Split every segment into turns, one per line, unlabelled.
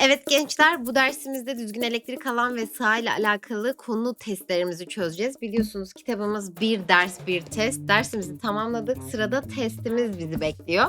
Evet gençler, bu dersimizde düzgün elektrik alan ve saha ile alakalı konu testlerimizi çözeceğiz. Biliyorsunuz kitabımız bir ders bir test. Dersimizi tamamladık. Sırada testimiz bizi bekliyor.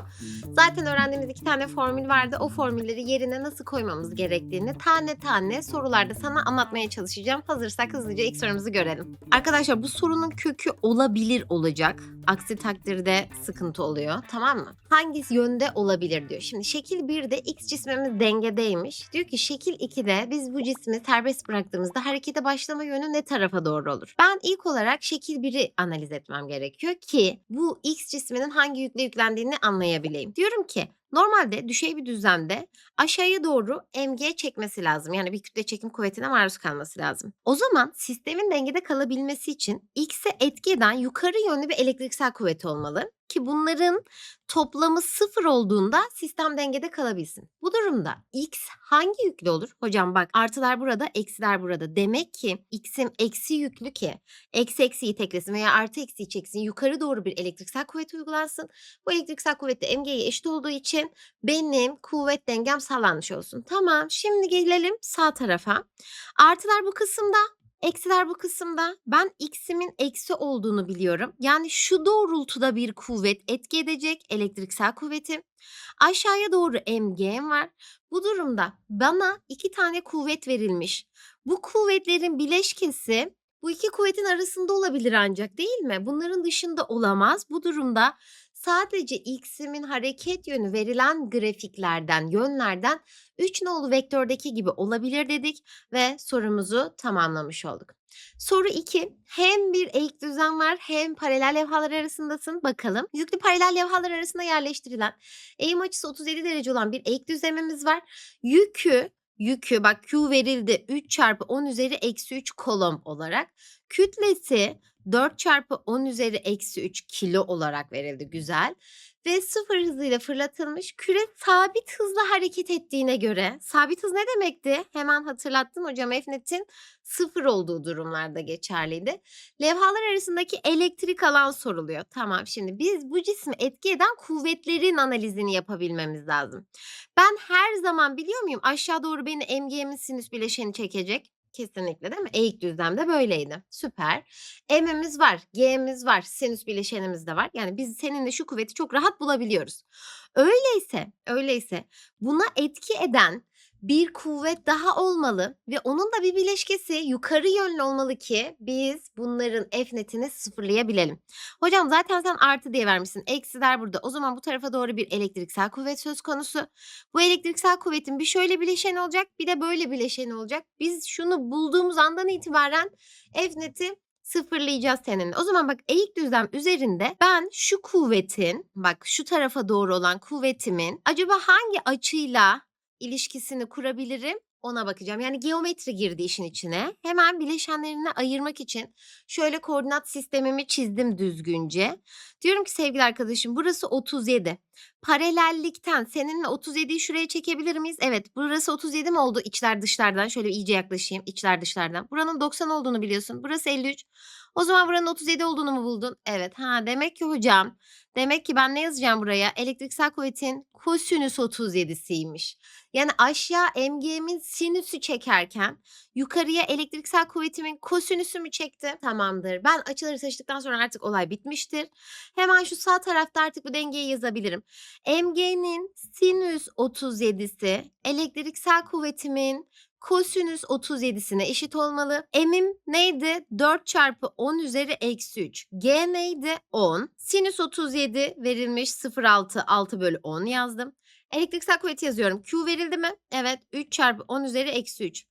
Zaten öğrendiğimiz iki tane formül vardı. O formülleri yerine nasıl koymamız gerektiğini tane tane sorularda sana anlatmaya çalışacağım. Hazırsak hızlıca ilk sorumuzu görelim. Arkadaşlar bu sorunun kökü olabilir olacak. Aksi takdirde sıkıntı oluyor. Tamam mı? Hangisi yönde olabilir diyor. Şimdi şekil 1'de x cismimiz dengedeymiş. Diyor ki şekil 2'de biz bu cismi serbest bıraktığımızda harekete başlama yönü ne tarafa doğru olur? Ben ilk olarak şekil 1'i analiz etmem gerekiyor ki bu x cisminin hangi yükle yüklendiğini anlayabileyim. Diyorum ki Normalde düşey bir düzlemde aşağıya doğru mg çekmesi lazım. Yani bir kütle çekim kuvvetine maruz kalması lazım. O zaman sistemin dengede kalabilmesi için x'e etki eden yukarı yönlü bir elektriksel kuvvet olmalı. Ki bunların toplamı sıfır olduğunda sistem dengede kalabilsin. Bu durumda x hangi yüklü olur? Hocam bak artılar burada, eksiler burada. Demek ki x'im eksi yüklü ki eksi eksiyi teklesin veya artı eksiyi çeksin. Yukarı doğru bir elektriksel kuvvet uygulansın. Bu elektriksel kuvvet de mg'ye eşit olduğu için benim kuvvet dengem sağlanmış olsun. Tamam şimdi gelelim sağ tarafa. Artılar bu kısımda Eksiler bu kısımda. Ben x'imin eksi olduğunu biliyorum. Yani şu doğrultuda bir kuvvet etki edecek elektriksel kuvveti. Aşağıya doğru mg'm var. Bu durumda bana iki tane kuvvet verilmiş. Bu kuvvetlerin bileşkesi bu iki kuvvetin arasında olabilir ancak değil mi? Bunların dışında olamaz. Bu durumda sadece x'imin hareket yönü verilen grafiklerden, yönlerden 3 nolu vektördeki gibi olabilir dedik ve sorumuzu tamamlamış olduk. Soru 2. Hem bir eğik düzen var hem paralel levhalar arasındasın. Bakalım. Yüklü paralel levhalar arasında yerleştirilen eğim açısı 37 derece olan bir eğik düzlemimiz var. Yükü yükü bak Q verildi 3 çarpı 10 üzeri eksi 3 kolom olarak. Kütlesi 4 çarpı 10 üzeri eksi 3 kilo olarak verildi. Güzel. Ve sıfır hızıyla fırlatılmış küre sabit hızla hareket ettiğine göre sabit hız ne demekti? Hemen hatırlattım hocam F-net'in sıfır olduğu durumlarda geçerliydi. Levhalar arasındaki elektrik alan soruluyor. Tamam şimdi biz bu cismi etki eden kuvvetlerin analizini yapabilmemiz lazım. Ben her zaman biliyor muyum aşağı doğru beni MG'min sinüs bileşeni çekecek. Kesinlikle değil mi? Eğik düzlemde böyleydi. Süper. M'imiz var, G'miz var, sinüs bileşenimiz de var. Yani biz seninle şu kuvveti çok rahat bulabiliyoruz. Öyleyse, öyleyse buna etki eden bir kuvvet daha olmalı ve onun da bir bileşkesi yukarı yönlü olmalı ki biz bunların F netini sıfırlayabilelim. Hocam zaten sen artı diye vermişsin. Eksiler burada. O zaman bu tarafa doğru bir elektriksel kuvvet söz konusu. Bu elektriksel kuvvetin bir şöyle bileşeni olacak bir de böyle bileşeni olacak. Biz şunu bulduğumuz andan itibaren F neti sıfırlayacağız seninle. O zaman bak eğik düzlem üzerinde ben şu kuvvetin bak şu tarafa doğru olan kuvvetimin acaba hangi açıyla ilişkisini kurabilirim ona bakacağım. Yani geometri girdi işin içine. Hemen bileşenlerini ayırmak için şöyle koordinat sistemimi çizdim düzgünce. Diyorum ki sevgili arkadaşım burası 37. Paralellikten seninle 37'yi şuraya çekebilir miyiz? Evet burası 37 mi oldu içler dışlardan? Şöyle iyice yaklaşayım içler dışlardan. Buranın 90 olduğunu biliyorsun. Burası 53. O zaman buranın 37 olduğunu mu buldun? Evet. Ha demek ki hocam. Demek ki ben ne yazacağım buraya? Elektriksel kuvvetin kosinüs 37'siymiş. Yani aşağı MG'min sinüsü çekerken yukarıya elektriksel kuvvetimin kosinüsü mü çekti? Tamamdır. Ben açıları seçtikten sonra artık olay bitmiştir. Hemen şu sağ tarafta artık bu dengeyi yazabilirim. MG'nin sinüs 37'si elektriksel kuvvetimin kosinüs 37'sine eşit olmalı. M'im neydi? 4 çarpı 10 üzeri eksi 3. G neydi? 10. Sinüs 37 verilmiş 0,6 6 bölü 10 yazdım. Elektriksel kuvveti yazıyorum. Q verildi mi? Evet. 3 çarpı 10 üzeri eksi 3.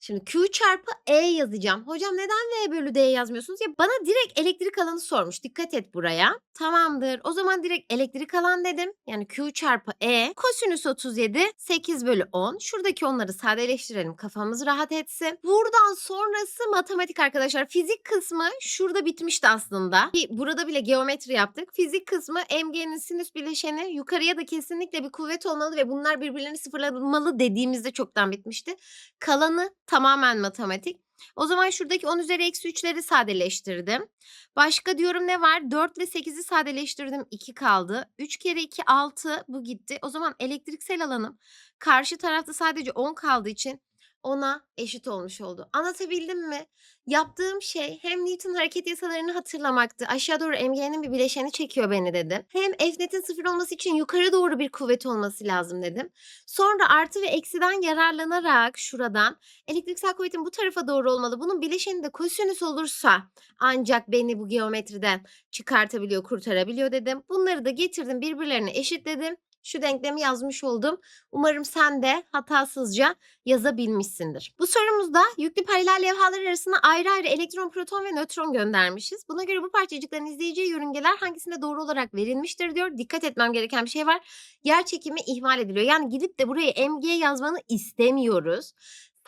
Şimdi Q çarpı E yazacağım. Hocam neden V bölü D yazmıyorsunuz? Ya bana direkt elektrik alanı sormuş. Dikkat et buraya. Tamamdır. O zaman direkt elektrik alan dedim. Yani Q çarpı E. Kosinüs 37 8 bölü 10. Şuradaki onları sadeleştirelim. Kafamız rahat etsin. Buradan sonrası matematik arkadaşlar. Fizik kısmı şurada bitmişti aslında. Ki burada bile geometri yaptık. Fizik kısmı MG'nin sinüs bileşeni yukarıya da kesinlikle bir kuvvet olmalı ve bunlar birbirlerini sıfırlamalı dediğimizde çoktan bitmişti. Kalanı tamamen matematik. O zaman şuradaki 10 üzeri eksi 3'leri sadeleştirdim. Başka diyorum ne var? 4 ile 8'i sadeleştirdim. 2 kaldı. 3 kere 2 6 bu gitti. O zaman elektriksel alanım karşı tarafta sadece 10 kaldığı için 10'a eşit olmuş oldu. Anlatabildim mi? Yaptığım şey hem Newton hareket yasalarını hatırlamaktı. Aşağı doğru MG'nin bir bileşeni çekiyor beni dedim. Hem F netin sıfır olması için yukarı doğru bir kuvvet olması lazım dedim. Sonra artı ve eksiden yararlanarak şuradan elektriksel kuvvetin bu tarafa doğru olmalı. Bunun bileşeni de kosinüs olursa ancak beni bu geometriden çıkartabiliyor, kurtarabiliyor dedim. Bunları da getirdim birbirlerine eşitledim. Şu denklemi yazmış oldum. Umarım sen de hatasızca yazabilmişsindir. Bu sorumuzda yüklü paralel levhalar arasına ayrı ayrı elektron, proton ve nötron göndermişiz. Buna göre bu parçacıkların izleyeceği yörüngeler hangisinde doğru olarak verilmiştir diyor. Dikkat etmem gereken bir şey var. Yer çekimi ihmal ediliyor. Yani gidip de buraya MG yazmanı istemiyoruz.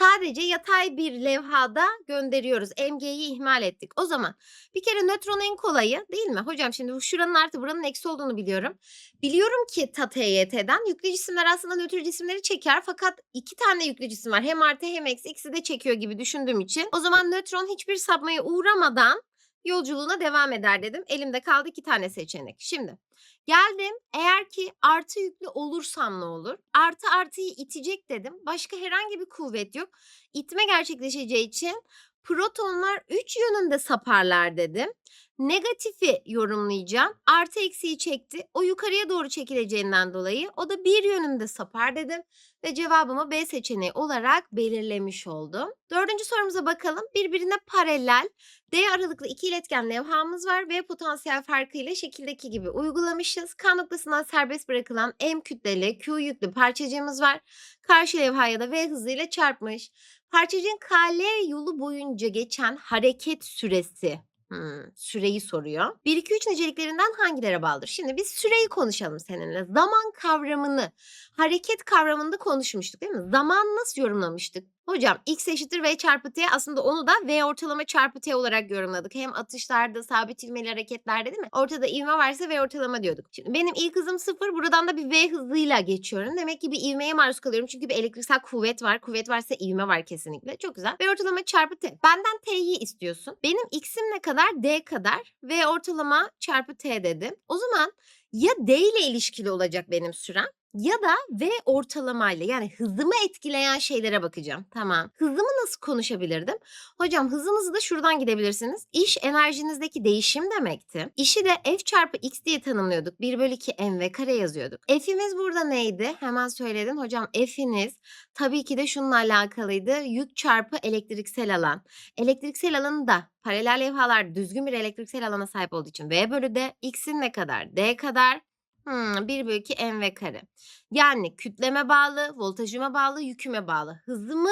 Sadece yatay bir levhada gönderiyoruz. MG'yi ihmal ettik. O zaman bir kere nötron en kolayı değil mi? Hocam şimdi şuranın artı buranın eksi olduğunu biliyorum. Biliyorum ki ta TYT'den yüklü cisimler aslında nötr cisimleri çeker fakat iki tane yüklü cisim var. Hem artı hem eksi ikisi de çekiyor gibi düşündüğüm için. O zaman nötron hiçbir sapmaya uğramadan yolculuğuna devam eder dedim. Elimde kaldı iki tane seçenek. Şimdi geldim eğer ki artı yüklü olursam ne olur? Artı artıyı itecek dedim. Başka herhangi bir kuvvet yok. İtme gerçekleşeceği için protonlar 3 yönünde saparlar dedim. Negatifi yorumlayacağım. Artı eksiği çekti. O yukarıya doğru çekileceğinden dolayı o da bir yönünde sapar dedim. Ve cevabımı B seçeneği olarak belirlemiş oldum. Dördüncü sorumuza bakalım. Birbirine paralel D aralıklı iki iletken levhamız var ve potansiyel farkı ile şekildeki gibi uygulamışız. K noktasından serbest bırakılan M kütleli Q yüklü parçacığımız var. Karşı levhaya da V hızıyla çarpmış. Parçacığın KL yolu boyunca geçen hareket süresi Hmm, süreyi soruyor. 1, 2, 3 niceliklerinden hangilere bağlıdır? Şimdi biz süreyi konuşalım seninle. Zaman kavramını, hareket kavramında konuşmuştuk değil mi? Zaman nasıl yorumlamıştık? Hocam x eşittir v çarpı t aslında onu da v ortalama çarpı t olarak yorumladık. Hem atışlarda, sabit ivmeli hareketlerde değil mi? Ortada ivme varsa v ortalama diyorduk. Şimdi benim ilk hızım sıfır. Buradan da bir v hızıyla geçiyorum. Demek ki bir ivmeye maruz kalıyorum. Çünkü bir elektriksel kuvvet var. Kuvvet varsa ivme var kesinlikle. Çok güzel. V ortalama çarpı t. Benden t'yi istiyorsun. Benim x'im ne kadar? d kadar. V ortalama çarpı t dedim. O zaman ya d ile ilişkili olacak benim sürem ya da V ortalamayla yani hızımı etkileyen şeylere bakacağım. Tamam. Hızımı nasıl konuşabilirdim? Hocam hızınızı da şuradan gidebilirsiniz. İş enerjinizdeki değişim demekti. İşi de F çarpı X diye tanımlıyorduk. 1 bölü 2 mv kare yazıyorduk. F'imiz burada neydi? Hemen söyledin. Hocam F'iniz tabii ki de şununla alakalıydı. Yük çarpı elektriksel alan. Elektriksel alanı da paralel levhalar düzgün bir elektriksel alana sahip olduğu için V bölü D. X'in ne kadar? D kadar. Hmm, 1 bölü 2 mv kare. Yani kütleme bağlı, voltajıma bağlı, yüküme bağlı. Hızımı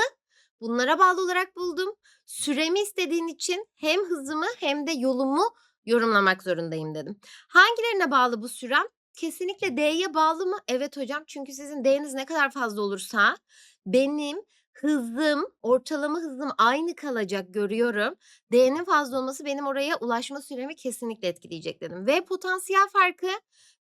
bunlara bağlı olarak buldum. Süremi istediğin için hem hızımı hem de yolumu yorumlamak zorundayım dedim. Hangilerine bağlı bu sürem? Kesinlikle D'ye bağlı mı? Evet hocam. Çünkü sizin D'niz ne kadar fazla olursa benim hızım, ortalama hızım aynı kalacak görüyorum. D'nin fazla olması benim oraya ulaşma süremi kesinlikle etkileyecek dedim. Ve potansiyel farkı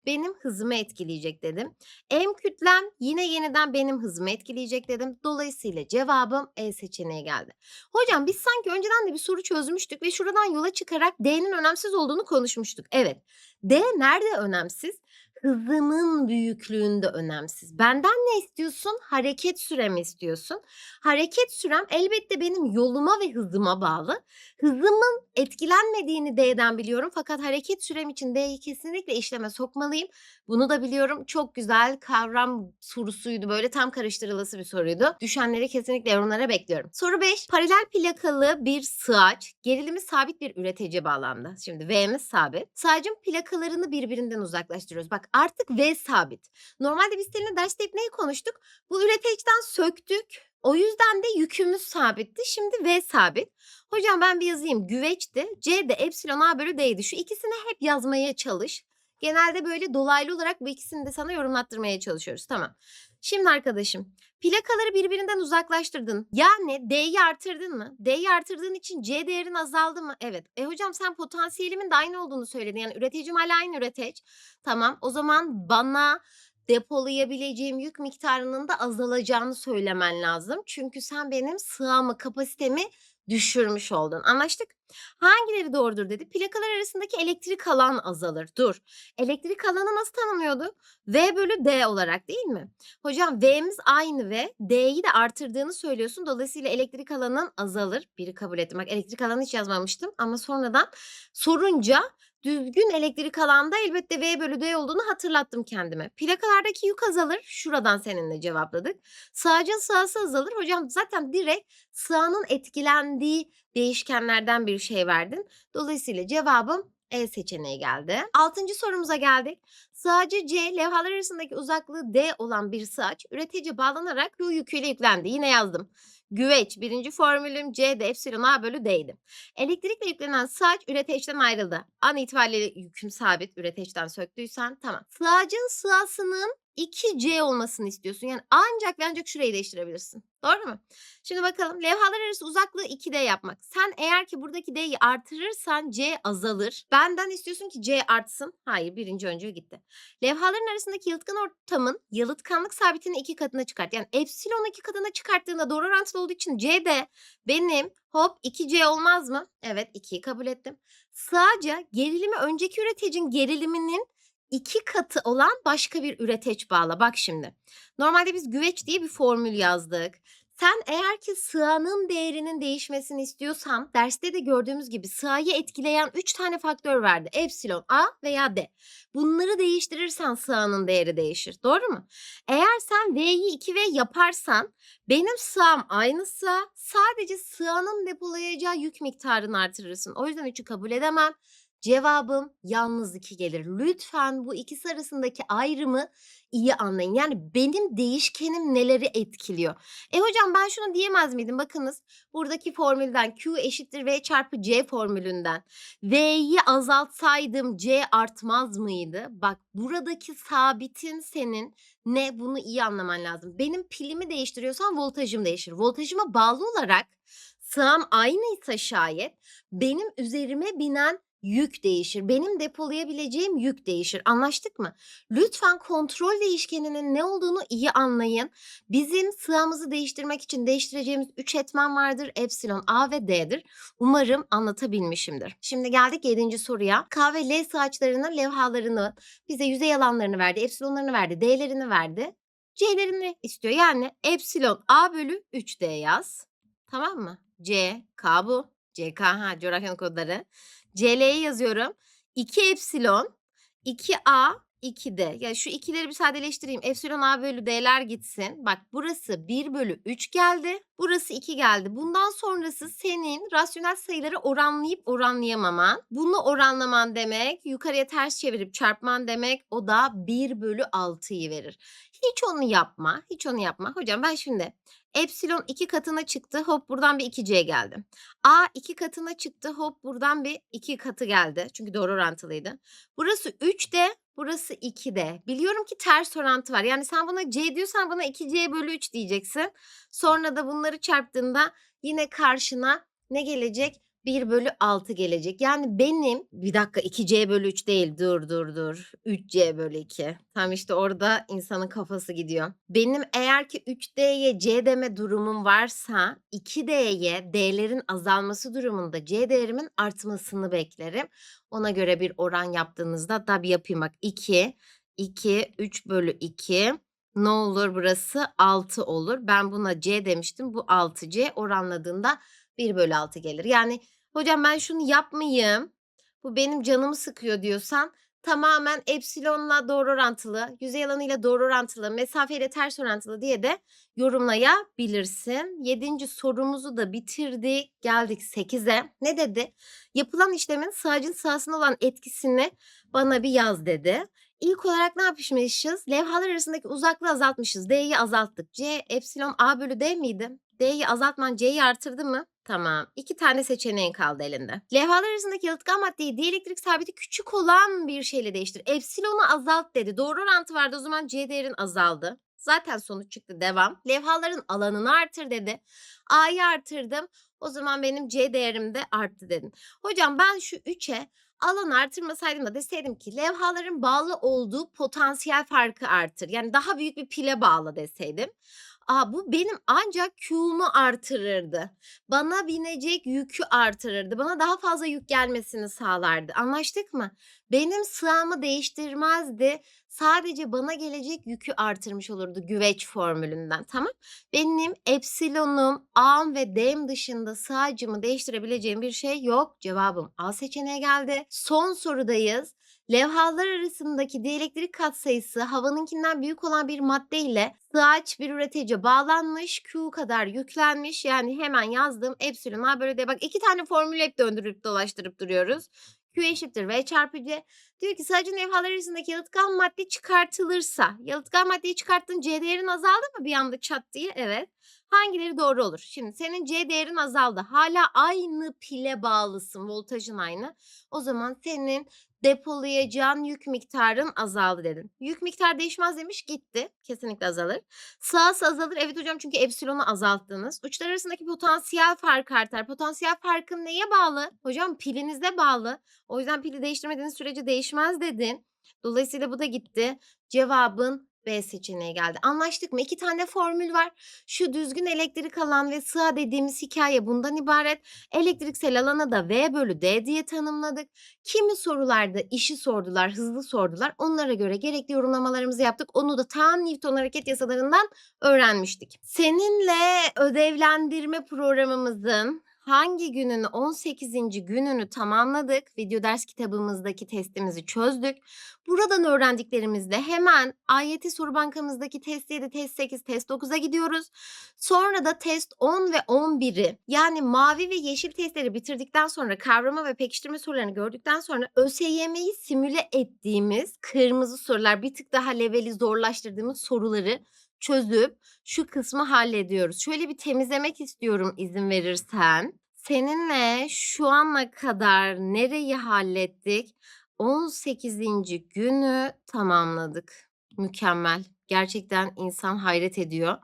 benim hızımı etkileyecek dedim. M kütlem yine yeniden benim hızımı etkileyecek dedim. Dolayısıyla cevabım E seçeneği geldi. Hocam biz sanki önceden de bir soru çözmüştük ve şuradan yola çıkarak D'nin önemsiz olduğunu konuşmuştuk. Evet. D nerede önemsiz? Hızımın büyüklüğünde önemsiz. Benden ne istiyorsun? Hareket süremi istiyorsun. Hareket sürem elbette benim yoluma ve hızıma bağlı. Hızımın etkilenmediğini D'den biliyorum fakat hareket sürem için D'yi kesinlikle işleme sokmalıyım. Bunu da biliyorum. Çok güzel kavram sorusuydu. Böyle tam karıştırılası bir soruydu. Düşenleri kesinlikle yorumlara bekliyorum. Soru 5. Paralel plakalı bir sığaç gerilimi sabit bir üreticiye bağlandı. Şimdi V'miz sabit. Sığacın plakalarını birbirinden uzaklaştırıyoruz. Bak artık V sabit. Normalde biz seninle derste hep neyi konuştuk? Bu üreticiden söktük. O yüzden de yükümüz sabitti. Şimdi V sabit. Hocam ben bir yazayım. Güveçti. C de epsilon A bölü D'ydi. Şu ikisini hep yazmaya çalış. Genelde böyle dolaylı olarak bu ikisini de sana yorumlattırmaya çalışıyoruz. Tamam. Şimdi arkadaşım plakaları birbirinden uzaklaştırdın. Yani D'yi artırdın mı? D'yi artırdığın için C değerin azaldı mı? Evet. E hocam sen potansiyelimin de aynı olduğunu söyledin. Yani üreticim hala aynı üretici. Tamam. O zaman bana depolayabileceğim yük miktarının da azalacağını söylemen lazım. Çünkü sen benim sığamı, kapasitemi düşürmüş oldun. Anlaştık? Hangileri doğrudur dedi. Plakalar arasındaki elektrik alan azalır. Dur. Elektrik alanı nasıl tanımlıyordu? V bölü D olarak değil mi? Hocam V'miz aynı V. D'yi de artırdığını söylüyorsun. Dolayısıyla elektrik alanın azalır. Biri kabul ettim. Bak elektrik alanı hiç yazmamıştım. Ama sonradan sorunca düzgün elektrik alanda elbette V bölü D olduğunu hatırlattım kendime. Plakalardaki yük azalır. Şuradan seninle cevapladık. Sağcın sağsı azalır. Hocam zaten direkt sağının etkilendiği değişkenlerden bir şey verdin. Dolayısıyla cevabım E seçeneği geldi. Altıncı sorumuza geldik. Sağcı C levhalar arasındaki uzaklığı D olan bir saç üretici bağlanarak Q yüküyle yüklendi. Yine yazdım. Güveç birinci formülüm C de epsilon A bölü D'ydi. Elektrikle yüklenen saç üreteçten ayrıldı. An itibariyle yüküm sabit üreteçten söktüysen tamam. Sağcın sığasının 2C olmasını istiyorsun. Yani ancak ve ancak şurayı değiştirebilirsin. Doğru mu? Şimdi bakalım levhalar arası uzaklığı 2D yapmak. Sen eğer ki buradaki D'yi artırırsan C azalır. Benden istiyorsun ki C artsın. Hayır birinci öncü gitti. Levhaların arasındaki yalıtkan ortamın yalıtkanlık sabitini iki katına çıkart. Yani epsilon iki katına çıkarttığında doğru orantılı olduğu için C de benim hop 2C olmaz mı? Evet 2'yi kabul ettim. Sadece gerilimi önceki üreticinin geriliminin iki katı olan başka bir üreteç bağla. Bak şimdi. Normalde biz güveç diye bir formül yazdık. Sen eğer ki sığanın değerinin değişmesini istiyorsan derste de gördüğümüz gibi sığayı etkileyen 3 tane faktör verdi. Epsilon, A veya D. Bunları değiştirirsen sığanın değeri değişir. Doğru mu? Eğer sen V'yi 2V yaparsan benim sığam aynı sığ. Sadece sığanın depolayacağı yük miktarını artırırsın. O yüzden 3'ü kabul edemem. Cevabım yalnız 2 gelir. Lütfen bu ikisi arasındaki ayrımı iyi anlayın. Yani benim değişkenim neleri etkiliyor? E hocam ben şunu diyemez miydim? Bakınız buradaki formülden Q eşittir V çarpı C formülünden V'yi azaltsaydım C artmaz mıydı? Bak buradaki sabitin senin ne bunu iyi anlaman lazım. Benim pilimi değiştiriyorsan voltajım değişir. Voltajıma bağlı olarak sığam aynıysa şayet benim üzerime binen yük değişir. Benim depolayabileceğim yük değişir. Anlaştık mı? Lütfen kontrol değişkeninin ne olduğunu iyi anlayın. Bizim sığamızı değiştirmek için değiştireceğimiz 3 etmen vardır. Epsilon, A ve D'dir. Umarım anlatabilmişimdir. Şimdi geldik 7. soruya. K ve L sığaçlarının levhalarını bize yüzey alanlarını verdi, epsilonlarını verdi, D'lerini verdi. C'lerini istiyor. Yani epsilon A bölü 3D yaz. Tamam mı? C, K bu. CK ha coğrafyanın kodları. CL'ye yazıyorum. 2 epsilon, 2A, 2D. Yani şu ikileri bir sadeleştireyim. Epsilon A bölü D'ler gitsin. Bak burası 1 bölü 3 geldi. Burası 2 geldi. Bundan sonrası senin rasyonel sayıları oranlayıp oranlayamaman. Bunu oranlaman demek yukarıya ters çevirip çarpman demek. O da 1 bölü 6'yı verir. Hiç onu yapma. Hiç onu yapma. Hocam ben şimdi epsilon 2 katına çıktı. Hop buradan bir 2C geldi. A 2 katına çıktı. Hop buradan bir 2 katı geldi. Çünkü doğru orantılıydı. Burası 3D. Burası 2D. Biliyorum ki ters orantı var. Yani sen buna C diyorsan buna 2C bölü 3 diyeceksin. Sonra da bunları çarptığında yine karşına ne gelecek? 1 bölü 6 gelecek. Yani benim bir dakika 2C bölü 3 değil dur dur dur 3C bölü 2. Tam işte orada insanın kafası gidiyor. Benim eğer ki 3D'ye C deme durumum varsa 2D'ye D'lerin azalması durumunda C değerimin artmasını beklerim. Ona göre bir oran yaptığınızda tabi yapayım bak 2, 2, 3 bölü 2 ne olur burası 6 olur. Ben buna C demiştim bu 6C oranladığında 1 bölü 6 gelir. Yani hocam ben şunu yapmayayım bu benim canımı sıkıyor diyorsan tamamen epsilonla doğru orantılı, yüzey alanıyla doğru orantılı, mesafeyle ters orantılı diye de yorumlayabilirsin. Yedinci sorumuzu da bitirdik. Geldik 8'e. Ne dedi? Yapılan işlemin sağcın sahasına olan etkisini bana bir yaz dedi. İlk olarak ne yapmışız? Levhalar arasındaki uzaklığı azaltmışız. D'yi azalttık. C epsilon A bölü D miydi? D'yi azaltman C'yi artırdı mı? Tamam. İki tane seçeneğin kaldı elinde. Levhalar arasındaki yalıtkan maddeyi dielektrik sabiti küçük olan bir şeyle değiştir. Epsilonu azalt dedi. Doğru orantı vardı. O zaman C değerin azaldı. Zaten sonuç çıktı. Devam. Levhaların alanını artır dedi. A'yı artırdım. O zaman benim C değerim de arttı dedim. Hocam ben şu 3'e alan artırmasaydım da deseydim ki levhaların bağlı olduğu potansiyel farkı artır. Yani daha büyük bir pile bağlı deseydim. Aa, bu benim ancak Q'mu artırırdı. Bana binecek yükü artırırdı. Bana daha fazla yük gelmesini sağlardı. Anlaştık mı? Benim sığamı değiştirmezdi. Sadece bana gelecek yükü artırmış olurdu güveç formülünden. Tamam? Benim epsilonum, A'm ve D'm dışında sığacımı değiştirebileceğim bir şey yok. Cevabım A seçeneği geldi. Son sorudayız. Levhalar arasındaki dielektrik katsayısı havanınkinden büyük olan bir madde ile sığaç bir üretici bağlanmış, Q kadar yüklenmiş. Yani hemen yazdım epsilon A bölü D. Bak iki tane formül hep döndürüp dolaştırıp duruyoruz. Q eşittir V çarpı C. Diyor ki sadece levhalar arasındaki yalıtkan madde çıkartılırsa, yalıtkan maddeyi çıkarttın C değerin azaldı mı bir anda çat diye? Evet. Hangileri doğru olur? Şimdi senin C değerin azaldı. Hala aynı pile bağlısın. Voltajın aynı. O zaman senin depolayacağın yük miktarın azaldı dedin. Yük miktar değişmez demiş gitti. Kesinlikle azalır. Sağsı azalır. Evet hocam çünkü epsilonu azalttınız. Uçlar arasındaki potansiyel fark artar. Potansiyel farkın neye bağlı? Hocam pilinize bağlı. O yüzden pili değiştirmediğiniz sürece değişmez dedin. Dolayısıyla bu da gitti. Cevabın B seçeneği geldi. Anlaştık mı? İki tane formül var. Şu düzgün elektrik alan ve sığa dediğimiz hikaye bundan ibaret. Elektriksel alana da V bölü D diye tanımladık. Kimi sorularda işi sordular, hızlı sordular. Onlara göre gerekli yorumlamalarımızı yaptık. Onu da tam Newton hareket yasalarından öğrenmiştik. Seninle ödevlendirme programımızın hangi günün 18. gününü tamamladık. Video ders kitabımızdaki testimizi çözdük. Buradan öğrendiklerimizle hemen AYT soru bankamızdaki test 7, test 8, test 9'a gidiyoruz. Sonra da test 10 ve 11'i yani mavi ve yeşil testleri bitirdikten sonra kavrama ve pekiştirme sorularını gördükten sonra ÖSYM'yi simüle ettiğimiz kırmızı sorular bir tık daha leveli zorlaştırdığımız soruları çözüp şu kısmı hallediyoruz. Şöyle bir temizlemek istiyorum izin verirsen. Seninle şu ana kadar nereyi hallettik? 18. günü tamamladık. Mükemmel. Gerçekten insan hayret ediyor.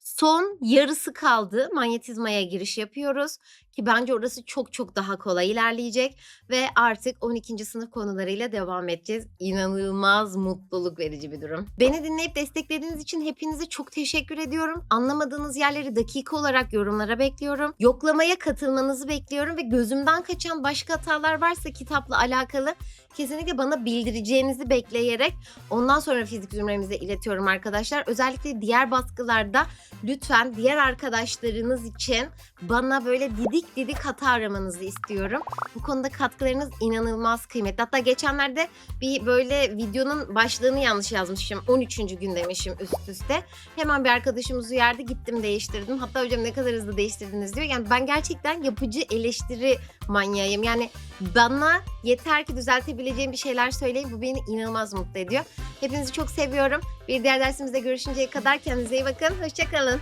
Son yarısı kaldı. Manyetizmaya giriş yapıyoruz ki bence orası çok çok daha kolay ilerleyecek ve artık 12. sınıf konularıyla devam edeceğiz. İnanılmaz mutluluk verici bir durum. Beni dinleyip desteklediğiniz için hepinize çok teşekkür ediyorum. Anlamadığınız yerleri dakika olarak yorumlara bekliyorum. Yoklamaya katılmanızı bekliyorum ve gözümden kaçan başka hatalar varsa kitapla alakalı kesinlikle bana bildireceğinizi bekleyerek ondan sonra fizik zümremize iletiyorum arkadaşlar. Özellikle diğer baskılarda lütfen diğer arkadaşlarınız için bana böyle didik didik hata aramanızı istiyorum. Bu konuda katkılarınız inanılmaz kıymetli. Hatta geçenlerde bir böyle videonun başlığını yanlış yazmışım. 13. gün demişim üst üste. Hemen bir arkadaşımız uyardı. Gittim değiştirdim. Hatta hocam ne kadar hızlı değiştirdiniz diyor. Yani ben gerçekten yapıcı eleştiri manyağıyım. Yani bana yeter ki düzeltebileceğim bir şeyler söyleyin. Bu beni inanılmaz mutlu ediyor. Hepinizi çok seviyorum. Bir diğer dersimizde görüşünceye kadar kendinize iyi bakın. Hoşçakalın.